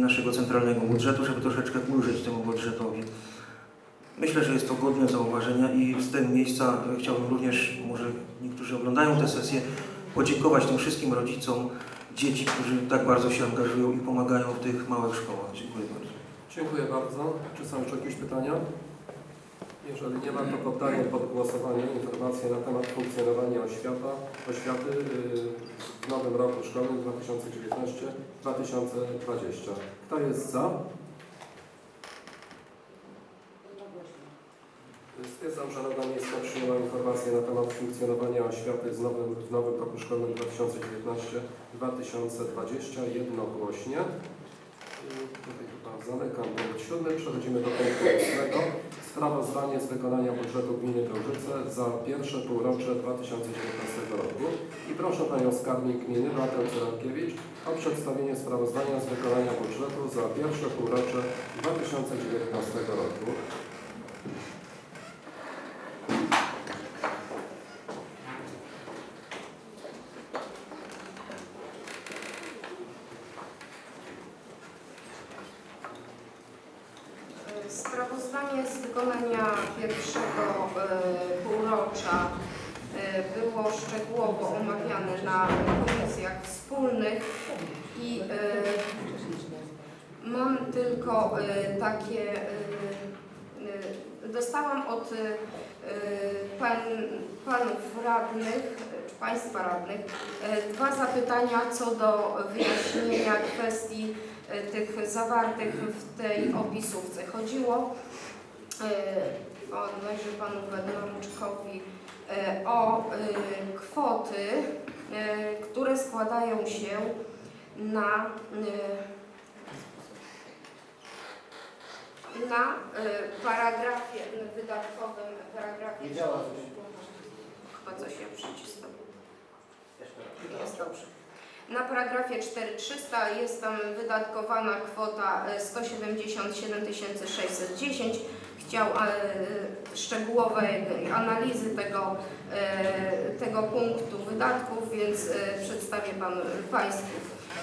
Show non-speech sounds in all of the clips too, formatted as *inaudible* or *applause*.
naszego centralnego budżetu, żeby troszeczkę ulżyć temu budżetowi. Myślę, że jest to godne zauważenia i z tego miejsca chciałbym również, może niektórzy oglądają tę sesję, podziękować tym wszystkim rodzicom dzieci, którzy tak bardzo się angażują i pomagają w tych małych szkołach. Dziękuję bardzo. Dziękuję bardzo. Czy są jeszcze jakieś pytania? Jeżeli nie ma, to poddaję pod głosowanie informację na temat funkcjonowania oświata, oświaty yy, w nowym roku szkolnym 2019-2020. Kto jest za? Stwierdzam, że Rada Miejska przyjęła informację na temat funkcjonowania oświaty z nowym, w nowym roku szkolnym 2019-2020 jednogłośnie. I Tutaj chyba zamykam punkt siódmy. Przechodzimy do punktu ósmego. Sprawozdanie z wykonania budżetu gminy Bełżyce za pierwsze półrocze 2019 roku. I proszę Panią Skarbnik Gminy Beatę Cyrankiewicz o przedstawienie sprawozdania z wykonania budżetu za pierwsze półrocze 2019 roku. Sprawozdanie z wykonania pierwszego e, półrocza e, było szczegółowo omawiane na komisjach wspólnych i e, mam tylko e, takie, e, dostałam od pan, panów radnych, czy państwa radnych, dwa zapytania co do wyjaśnienia kwestii tych zawartych w tej opisówce. Chodziło e, o należy panu Bednarczykowi o e, kwoty, e, które składają się na e, na e, paragrafie wydatkowym, paragrafie Nie działa chyba coś ja przycisnął. Jest dobrze. Na paragrafie 4300 jest tam wydatkowana kwota e, 177 610. Chciał e, szczegółowej analizy tego, e, tego punktu wydatków, więc e, przedstawię pan, Państwu.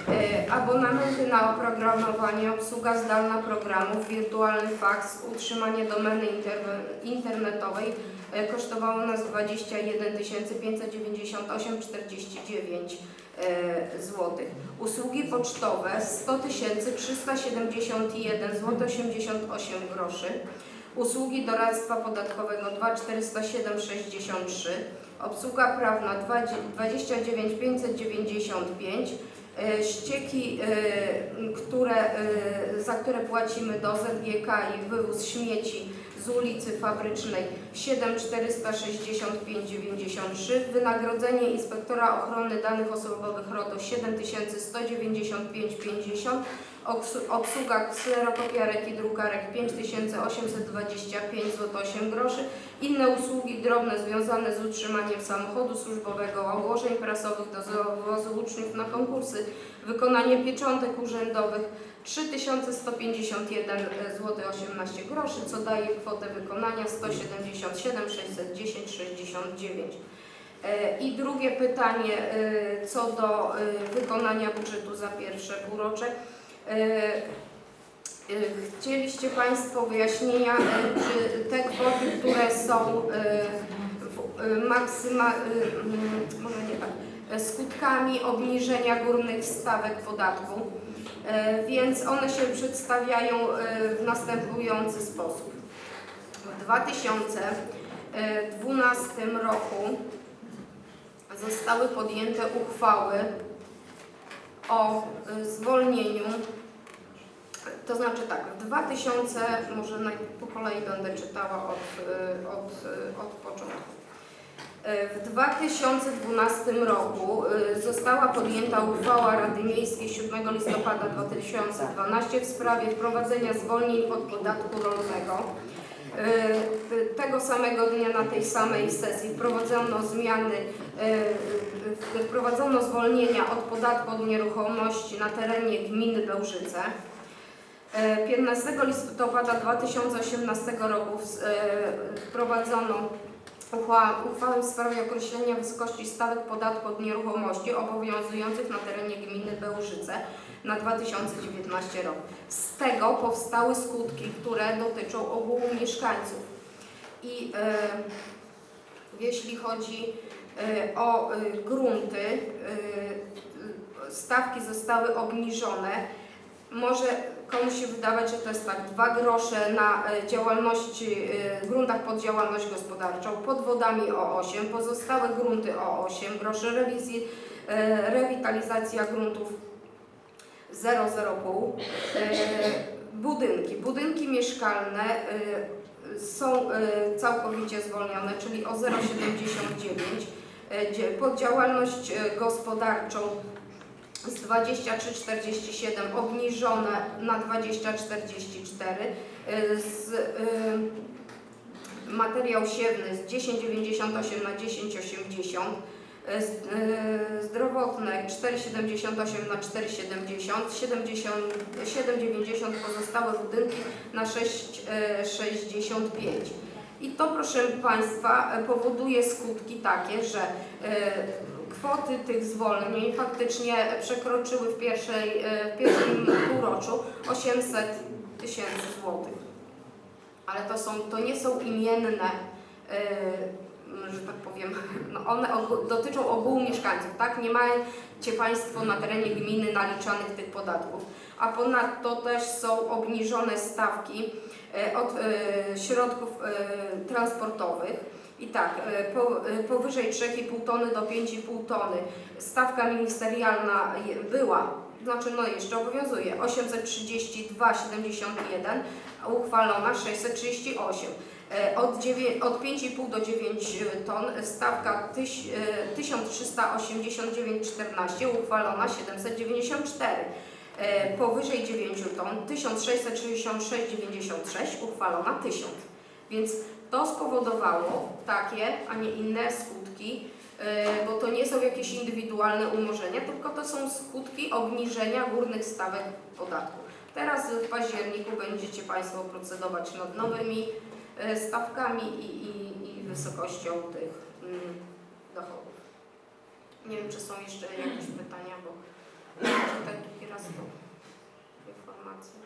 E, Abonamenty na oprogramowanie, obsługa zdalna programów, wirtualny faks, utrzymanie domeny internetowej e, kosztowało nas 21 598,49 zł. Usługi pocztowe 100 371 zł 88 groszy. Usługi doradztwa podatkowego 2,407,63. Obsługa prawna 29 595. E, Ścieki, e, które, e, za które płacimy do ZGK i wywóz śmieci z ulicy Fabrycznej 7465,93. Wynagrodzenie inspektora ochrony danych osobowych RODO 7195,50. Obsługa kserokopiarek i drukarek 5825 zł 8 groszy. Inne usługi drobne związane z utrzymaniem samochodu służbowego, ogłoszeń prasowych do zawozu uczniów na konkursy, wykonanie pieczątek urzędowych 3151 zł 18 groszy, co daje kwotę wykonania 177 610 69. E, I drugie pytanie e, co do e, wykonania budżetu za pierwsze półrocze. E, e, Chcieliście Państwo wyjaśnienia, e, czy te kwoty, które są maksyma, mm, może nie tak, skutkami obniżenia górnych stawek podatku, więc one się przedstawiają w następujący sposób. W 2012 roku zostały podjęte uchwały o e, zwolnieniu to znaczy tak, w 2000, może po kolei będę czytała od, y, od, y, od początku. Y, W 2012 roku y, została podjęta uchwała Rady Miejskiej 7 listopada 2012 w sprawie wprowadzenia zwolnień od podatku rolnego. Y, Tego samego dnia na tej samej sesji wprowadzono zmiany, y, y, wprowadzono zwolnienia od podatku od nieruchomości na terenie gminy Bełżyce. E, 15 listopada 2018 roku wprowadzono uchwa- uchwałę w sprawie określenia wysokości stawek podatku od nieruchomości obowiązujących na terenie gminy Bełżyce. Na 2019 rok. Z tego powstały skutki, które dotyczą ogółu mieszkańców. I e, jeśli chodzi e, o e, grunty, stawki zostały obniżone. Może komuś się wydawać, że to jest tak, dwa grosze na działalność, e, gruntach pod działalność gospodarczą, pod wodami o 8, pozostałe grunty o 8 groszy, rewizji, rewitalizacja gruntów 0,05. E, Budynki. Budynki mieszkalne e, są e, całkowicie zwolnione, czyli o 0,79. E, dzie- Pod działalność gospodarczą z 23,47 obniżone na 20,44. E, Z, materiał siewny z 10,98 na 10,80. E, z- e, Zdrowotne 4,78 na 4,70, 70 7,90 pozostałe budynki na 6,65. I to, proszę Państwa, e, powoduje skutki takie, że e, kwoty tych zwolnień faktycznie przekroczyły w, pierwszej, e, w pierwszym półroczu 800 tysięcy złotych. Ale to, są, to nie są imienne, e, że tak powiem, no one dotyczą ogółu mieszkańców, tak? Nie macie Państwo na terenie gminy naliczanych tych podatków. A ponadto też są obniżone stawki e, od e, środków e, transportowych. I tak, po, powyżej 3,5 tony do 5,5 tony stawka ministerialna była, znaczy no jeszcze obowiązuje, 832,71, a uchwalona 638. E, Od, od 5,5 do 9 ton stawka tyś, e, 1389,14, uchwalona 794. E, Powyżej 9 ton 1666,96, uchwalona 1000. Więc to spowodowało takie, a nie inne skutki, e, bo to nie są jakieś indywidualne umorzenia, tylko to są skutki obniżenia górnych stawek podatku. Teraz w październiku będziecie Państwo procedować nad nowymi e, stawkami i, i, i wysokością tych mm, dochodów. Nie wiem, czy są jeszcze jakieś pytania, bo czytam drugi raz tą informację.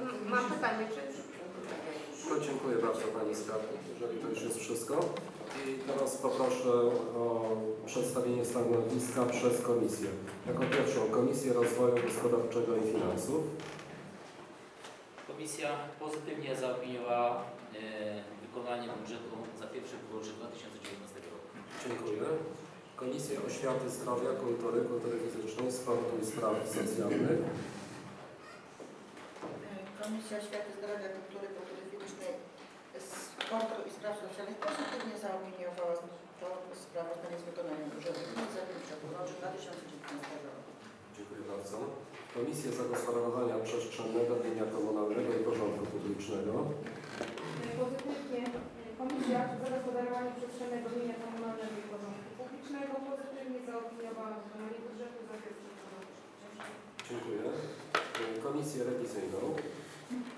Mm, Mam pytanie, czy już? To dziękuję bardzo Pani Skarbnik, jeżeli to już jest wszystko. I teraz poproszę o przedstawienie stanowiska przez Komisję. Jako pierwszą Komisję Rozwoju Gospodarczego i Finansów. Komisja pozytywnie zaopiniowała e, wykonanie budżetu za pierwsze półrocze 2019 roku. Dziękuję. Komisja Oświaty, Zdrowia, Kultury, Kultury Fizycznej, Sportu i Spraw Socjalnych. Komisja Oświaty, Zdrowia, Kultury, Sportu i Spraw Socjalnych pozytywnie zaopiniowała sprawozdanie z wykonania budżetu za pierwsze półrocze 2019 roku. Dziękuję bardzo. Komisja Zagospodarowania Przestrzennego, Mienia Komunalnego i Porządku Publicznego. Pozytywnie Komisja Zagospodarowania Przestrzennego Mienia Komunalnego i Porządku Publicznego pozytywnie zaopiniowała wykonanie budżetu za pierwszy półrocz. Dziękuję. Komisję Rewizyjną.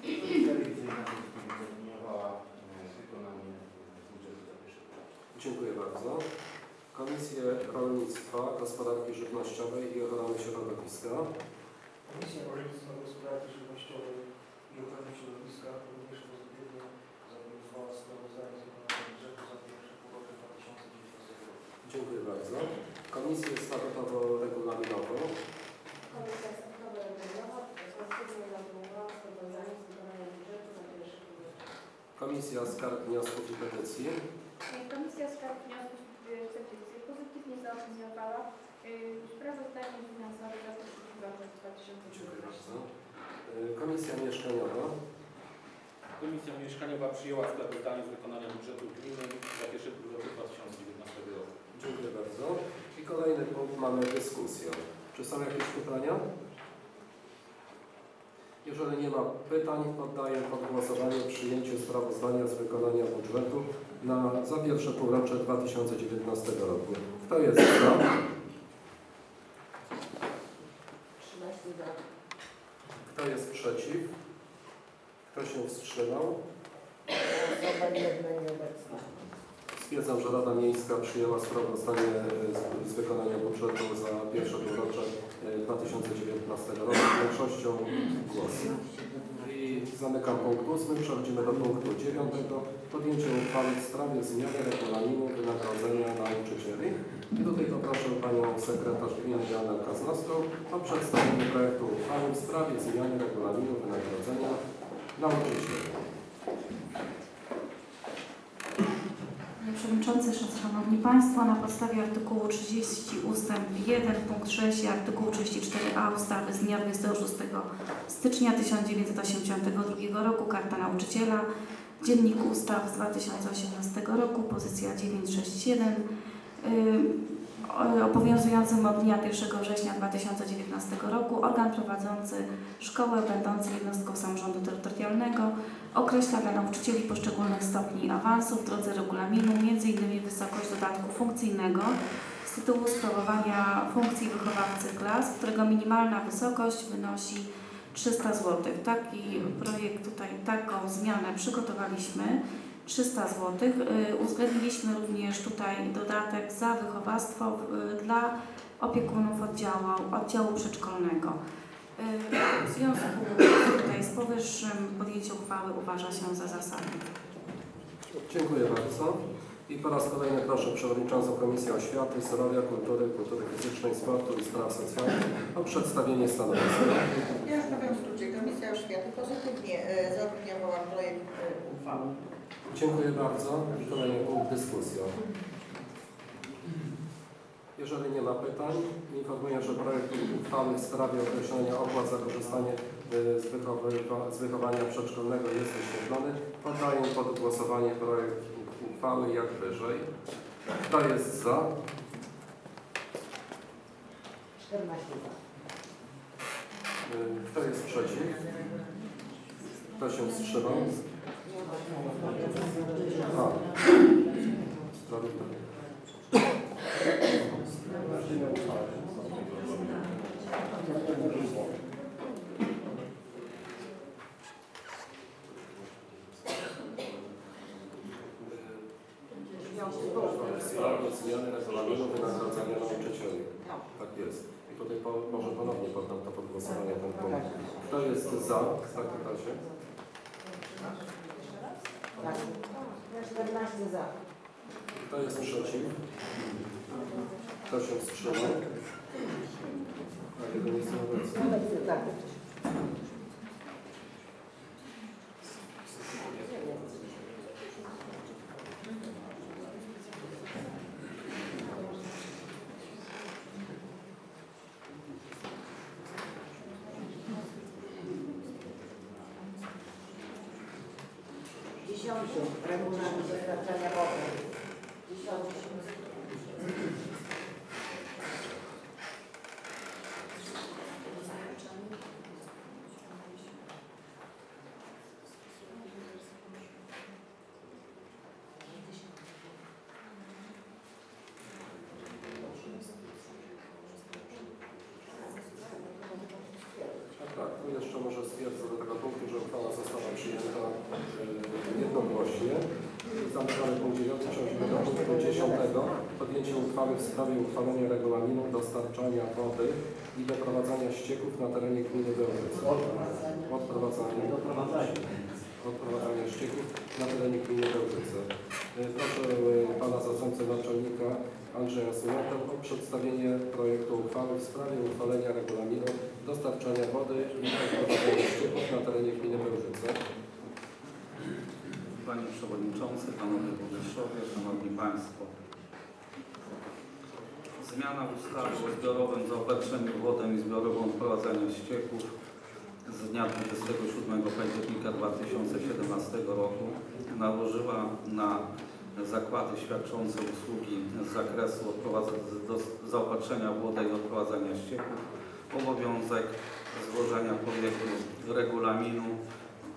Komisja rewizyjna zaopiniowała e, wykonanie budżetu za pierwszy rok. Dziękuję bardzo. Komisję Rolnictwa, Gospodarki Żywnościowej i Ochrony Środowiska. Komisja Rolnictwa, Gospodarki Żywnościowej i Ochrony Środowiska również pozytywnie zaopiniowała sprawozdanie z wykonania budżetu za pierwsze półrocze 2019 roku. Dziękuję bardzo. Komisję Statutowo-Regulaminową. Komisja Statutowa Regulowa pozytywnie zaopiniowała sprawozdanie z wykonania budżetu za pierwszy półrocze. Komisja Skarg, Wniosków i Petycji. Komisja Skarb Wniosków i Petycji pozytywnie zaopiniowała y, sprawozdanie finansowe za pierwszy półrocze Dziękuję 2019. bardzo. Y, Komisja Mieszkaniowa. Komisja Mieszkaniowa przyjęła sprawozdanie z wykonania budżetu gminy za pierwsze półrocze 2019 roku. Dziękuję bardzo. I kolejny punkt mamy dyskusję. Czy są jakieś pytania? Jeżeli nie ma pytań, poddaję pod głosowanie przyjęcie sprawozdania z wykonania budżetu na, za pierwsze półrocze 2019 roku. Kto jest za? 13 za. Kto jest przeciw? Kto się wstrzymał? Osoba. Stwierdzam, że Rada Miejska przyjęła sprawozdanie e, z, z wykonania budżetu za pierwsze półrocze 2019 roku większością głosów. Zamykam punkt 8. Przechodzimy do punktu 9. Podjęcie uchwały w sprawie zmiany regulaminu wynagrodzenia nauczycieli. I tutaj poproszę Panią Sekretarz Gminy Joannę Kaznowską o przedstawienie projektu uchwały w sprawie zmiany regulaminu wynagrodzenia nauczycieli. Panie Przewodniczący, Szanowni Państwo, na podstawie artykułu 30 ust. 1 punkt 6 i artykułu 34a ustawy z dnia 26 stycznia 1982 roku Karta Nauczyciela, Dziennik Ustaw z 2018 roku, pozycja 967, y, o- obowiązującym od dnia 1 września 2019 roku organ prowadzący szkołę będący jednostką samorządu terytorialnego określa dla nauczycieli poszczególnych stopni awansu w drodze regulaminu m.in. wysokość dodatku funkcyjnego z tytułu sprawowania funkcji wychowawcy klas, którego minimalna wysokość wynosi 300 zł. Taki projekt tutaj, taką zmianę przygotowaliśmy. 300 zł. Y, Uwzględniliśmy również tutaj dodatek za wychowawstwo dla opiekunów oddziału, oddziału przedszkolnego. Y, W związku tutaj z powyższym podjęcie uchwały uważa się za zasadne. Dziękuję bardzo. I po raz kolejny proszę Przewodniczącą Komisji Oświaty, Zdrowia, Kultury, Kultury Fizycznej, Sportu i Spraw Socjalnych o przedstawienie stanowiska. Ja już powiem w skrócie. Komisja Oświaty pozytywnie e, zaopiniowała projekt e, uchwały. Dziękuję bardzo. I kolejny punkt dyskusja. Jeżeli nie ma pytań, informuję, że projekt uchwały w sprawie określenia opłat za korzystanie y, z, wychowywa- z wychowania przedszkolnego jest wyświetlony. Poddaję pod głosowanie projekt uchwały jak wyżej. Kto jest za? 14 Y, Kto jest przeciw? Kto się wstrzymał? Sprawy zmiany regulaminu wynagrodzenia nauczycieli. Tak jest. I tutaj po, może ponownie poddam to pod głosowanie ten punkt. Kto jest za w takim razie? Tak. 14 za. Kto jest przeciw? Kto się wstrzymał? A nie jest obecny. Tak. Dziesiąty. Regulamin dostarczania wody. Dziesiąty. Tak, tak. Tu jeszcze może stwierdzę do tego punktu, że uchwała została przyjęta e, jednogłośnie. Zamykamy punkt 9, przechodzimy do punktu 10. Podjęcie uchwały w sprawie uchwalenia regulaminu dostarczania wody i doprowadzania ścieków na terenie gminy Bełżyce. Odprowadzania. Odprowadzania ścieków na terenie gminy Bełżyce. Proszę e, Zastępcę Naczelnika Andrzeja o przedstawienie projektu uchwały w sprawie uchwalenia regulaminu dostarczania wody i odprowadzania ścieków na terenie gminy Bełżyce. Panie Przewodniczący, Panowie Burmistrzowie, Szanowni Państwo. Zmiana w ustawie o zbiorowym zaopatrzeniu w wodę i zbiorową odprowadzaniu ścieków z dnia 27 października 2017 roku nałożyła na zakłady świadczące usługi z zakresu zaopatrzenia w wodę i odprowadzania ścieków obowiązek złożenia projektu regulaminu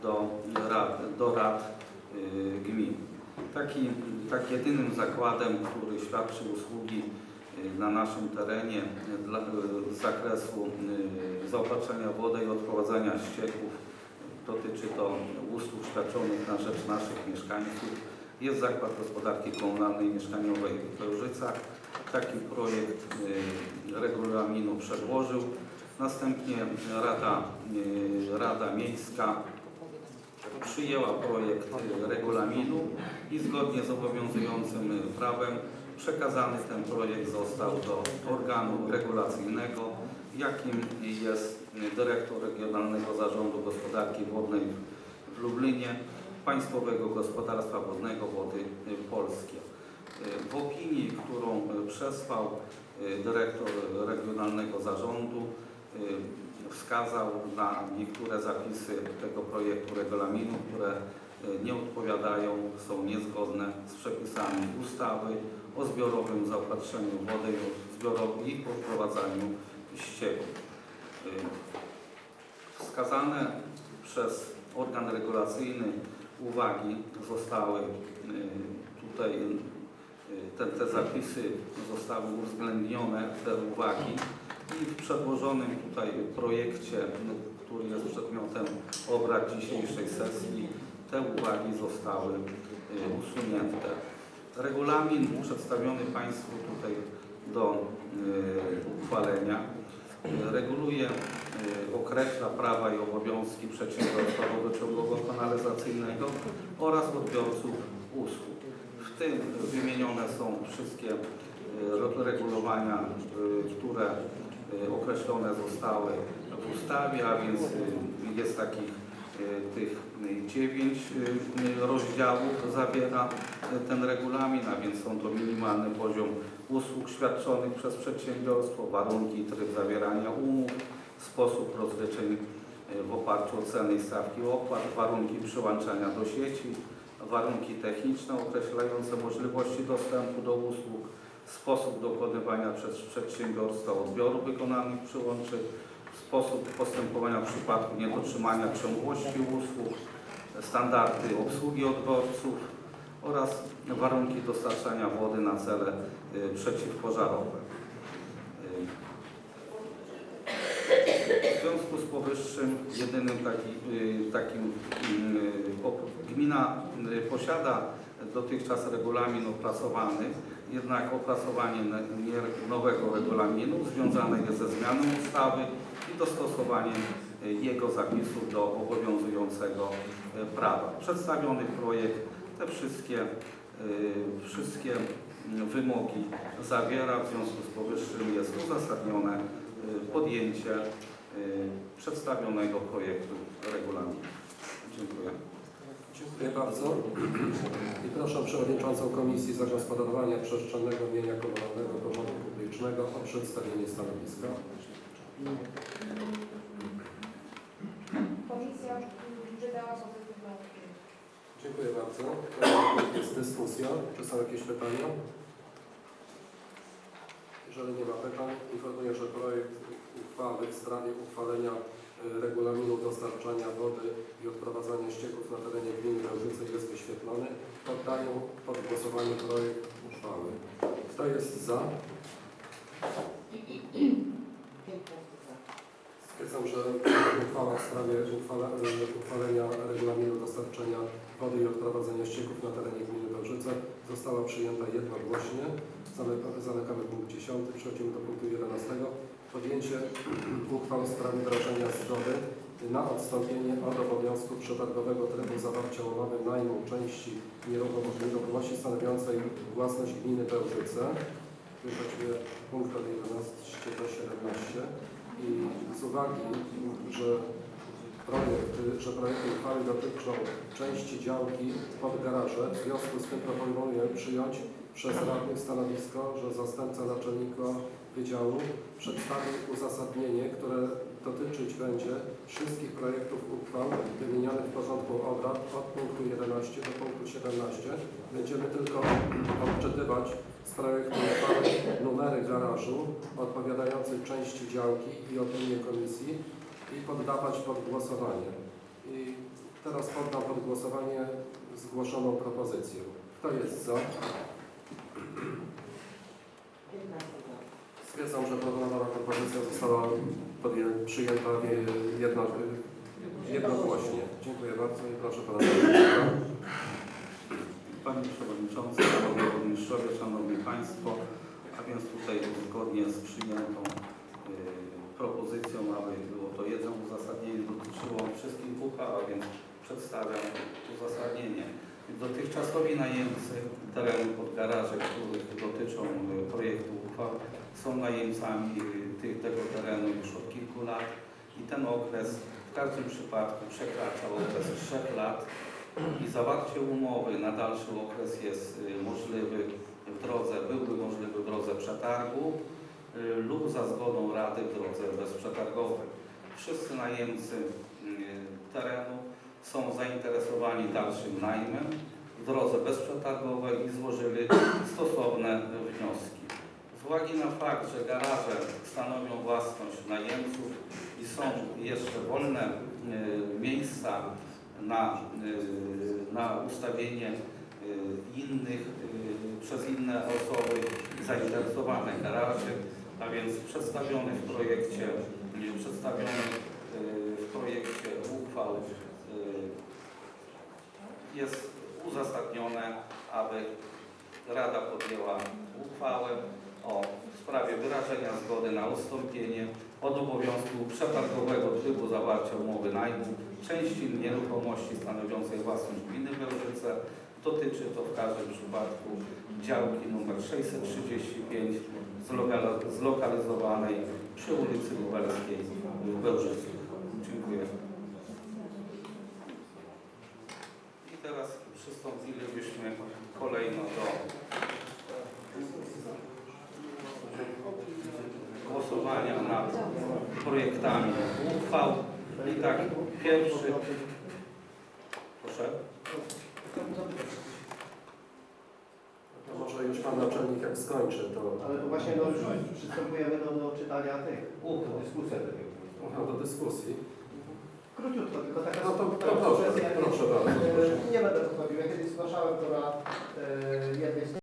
do rad, do rad y, gmin. Taki, tak jedynym zakładem, który świadczy usługi y, na naszym terenie y, dla, z zakresu zaopatrzenia w wodę i odprowadzania ścieków, dotyczy to usług świadczonych na rzecz naszych mieszkańców, jest Zakład Gospodarki Komunalnej i Mieszkaniowej w Pełżycach. Taki projekt y, regulaminu przedłożył. Następnie Rada, y, Rada Miejska przyjęła projekt y, regulaminu i zgodnie z obowiązującym prawem przekazany ten projekt został do organu regulacyjnego, jakim jest dyrektor Regionalnego Zarządu Gospodarki Wodnej w Lublinie, Państwowego Gospodarstwa Wodnego Wody y, Polskie. Y, W opinii, którą y, przesłał dyrektor Regionalnego Zarządu, wskazał na niektóre zapisy tego projektu regulaminu, które nie odpowiadają, są niezgodne z przepisami ustawy o zbiorowym zaopatrzeniu wody i o wprowadzaniu ścieków. Wskazane przez organ regulacyjny uwagi zostały y, tutaj y, te, te zapisy zostały uwzględnione, te uwagi i w przedłożonym tutaj projekcie, no, który jest przedmiotem obrad dzisiejszej sesji, te uwagi zostały y, usunięte. Regulamin przedstawiony Państwu tutaj do uchwalenia reguluje, y, określa prawa i obowiązki przedsiębiorstwa wodociągowego kanalizacyjnego oraz odbiorców usług. W tym wymienione są wszystkie y, re- regulowania, y, które określone zostały w ustawie, a więc jest takich tych dziewięć y, rozdziałów zawiera y, ten regulamin, a więc są to minimalny poziom usług świadczonych przez przedsiębiorstwo, warunki i tryb zawierania umów, sposób rozliczeń y, w oparciu o ceny i stawki opłat, warunki przyłączania do sieci, warunki techniczne określające możliwości dostępu do usług, sposób dokonywania przez przedsiębiorstwa odbioru wykonanych przyłączeń, sposób postępowania w przypadku niedotrzymania ciągłości usług, standardy obsługi odbiorców oraz warunki dostarczania wody na cele y, przeciwpożarowe. W związku z powyższym jedynym taki, y, takim y, gmina posiada dotychczas regulamin opracowany, jednak opracowanie nowego regulaminu związane jest ze zmianą ustawy i dostosowaniem y, jego zapisów do obowiązującego y, prawa. Przedstawiony projekt te wszystkie, y, wszystkie mm, wymogi zawiera, w związku z powyższym jest uzasadnione podjęcie przedstawionego projektu regulaminu. Dziękuję. Dziękuję bardzo. I proszę Przewodniczącą Komisji Zagospodarowania Przestrzennego Mienia Komunalnego Porządku Publicznego o przedstawienie stanowiska. Komisja wydała pozytywną opinię. Dziękuję bardzo. Jest dyskusja. Czy są jakieś pytania? Jeżeli nie ma pytań, informuję, że projekt uchwały w sprawie uchwalenia y, regulaminu dostarczania wody i odprowadzania ścieków na terenie gminy Rawżyce jest wyświetlony. Poddaję pod głosowanie projekt uchwały. Kto jest za? Stwierdzam, że uchwała w sprawie y, uchwalenia regulaminu dostarczania wody i odprowadzania ścieków na terenie gminy Dobrzyce została przyjęta jednogłośnie. Zamyka- Zamykamy punkt 10. Przechodzimy do punktu 11. Podjęcie *clears throat* uchwał w sprawie wyrażenia zgody na odstąpienie od obowiązku przetargowego trybu zawarcia umowy najmu części nieruchomo- nieruchomości stanowiącej własność gminy Bełżyce. Właściwie punkt od 11 do 17. I z uwagi, że projekt, że projekty uchwały dotyczą części działki pod garaże, w związku z tym proponuję przyjąć przez radnych stanowisko, że zastępca naczelnika wydziału przedstawi uzasadnienie, które dotyczyć będzie wszystkich projektów uchwał wymienionych w porządku obrad od punktu 11 do punktu 17. Będziemy tylko odczytywać z projektu uchwały numery garażu odpowiadające części działki i opinię komisji i poddawać pod głosowanie. I teraz poddam pod głosowanie zgłoszoną propozycję. Kto jest za? Stwierdzam, że proponowana propozycja została przyjęta e, jedno, jednogłośnie. Dziękuję bardzo i proszę Pana. Panie Przewodniczący, Panowie Burmistrzowie, Szanowni Państwo, a więc tutaj zgodnie z przyjętą y, propozycją, aby było to jedno uzasadnienie, dotyczyło wszystkich uchwał, a więc przedstawiam uzasadnienie. Dotychczasowi najemcy terenu pod garaże, których dotyczą y, projektu uchwał, są najemcami y, tych, tego terenu już od lat i ten okres w każdym przypadku przekracza okres 3 lat i zawarcie umowy na dalszy okres jest y, możliwy w drodze, byłby możliwy w drodze przetargu y, lub za zgodą Rady w drodze bezprzetargowej. Wszyscy najemcy y, terenu są zainteresowani dalszym najmem w drodze bezprzetargowej i złożyli stosowne wnioski. Z uwagi na fakt, że garaże stanowią własność najemców i są jeszcze wolne y, miejsca na, y, na ustawienie y, innych, przez inne osoby zainteresowane garaży, a więc przedstawiony w projekcie, przedstawiony w projekcie uchwał jest uzasadnione, aby Rada podjęła uchwałę o sprawie wyrażenia zgody na ustąpienie od obowiązku przetargowego trybu zawarcia umowy najmu części nieruchomości stanowiącej własność gminy Bełżyce. Dotyczy to w każdym przypadku działki nr 635 zlokal- zlokalizowanej przy ulicy Lubelskiej w Bełżycu. Dziękuję. I teraz przystąpilibyśmy kolejno do głosowania nad projektami uchwał. I tak, pierwszy. Proszę. To może już Pan Naczelnik jak skończy, to Ale to właśnie no, już przystępujemy do, do czytania tych uchwał, dyskusji. uchwał do dyskusji. Króciutko, tylko taka No to, taka to proszę, proszę bardzo. Nie będę to chodził. Ja kiedyś zgłaszałem to na e, jednej z